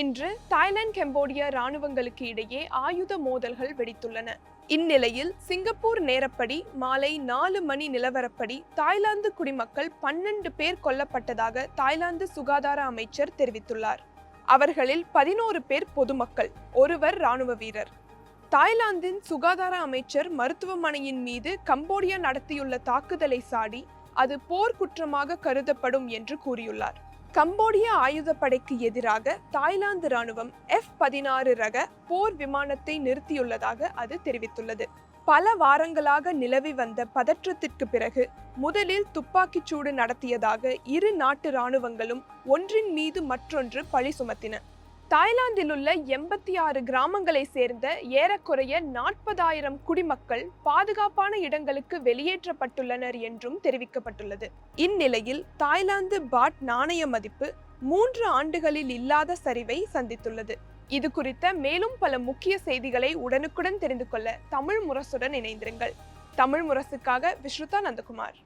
இன்று Thailand Cambodia ராணுவங்களுக்கு இடையே ஆயுத மோதல்கள் வெடித்துள்ளன. இந்நிலையில் சிங்கப்பூர் நேரப்படி மாலை நாலு மணி நிலவரப்படி தாய்லாந்து குடிமக்கள் பன்னெண்டு பேர் கொல்லப்பட்டதாக தாய்லாந்து சுகாதார அமைச்சர் தெரிவித்துள்ளார். அவர்களில் பதினோரு பேர் பொதுமக்கள் ஒருவர் ராணுவ வீரர். தாய்லாந்தின் சுகாதார அமைச்சர் மருத்துவமனையின் மீது கம்போடியா நடத்தியுள்ள தாக்குதலை சாடி அது போர் குற்றமாக கருதப்படும் என்று கூறியுள்ளார். கம்போடிய ஆயுதப்படைக்கு எதிராக தாய்லாந்து ராணுவம் எஃப் பதினாறு ரக போர் விமானத்தை நிறுத்தியுள்ளதாக அது தெரிவித்துள்ளது. பல வாரங்களாக நிலவி வந்த பதற்றத்திற்கு பிறகு முதலில் துப்பாக்கிச் சூடு நடத்தியதாக இரு நாட்டு ராணுவங்களும் ஒன்றின் மீது மற்றொன்று பழி சுமத்தின. தாய்லாந்தில் உள்ள எண்பத்தி ஆறு கிராமங்களை சேர்ந்த ஏறக்குறைய நாற்பதாயிரம் குடிமக்கள் பாதுகாப்பான இடங்களுக்கு வெளியேற்றப்பட்டுள்ளனர் என்றும் தெரிவிக்கப்பட்டுள்ளது. இந்நிலையில் தாய்லாந்து பாட் நாணய மதிப்பு மூன்று ஆண்டுகளில் இல்லாத சரிவை சந்தித்துள்ளது. இது குறித்த மேலும் பல முக்கிய செய்திகளை உடனுக்குடன் தெரிந்து கொள்ள தமிழ் முரசுடன் இணைந்திருங்கள். தமிழ் முரசுக்காக விஸ்ருதா நந்தகுமார்.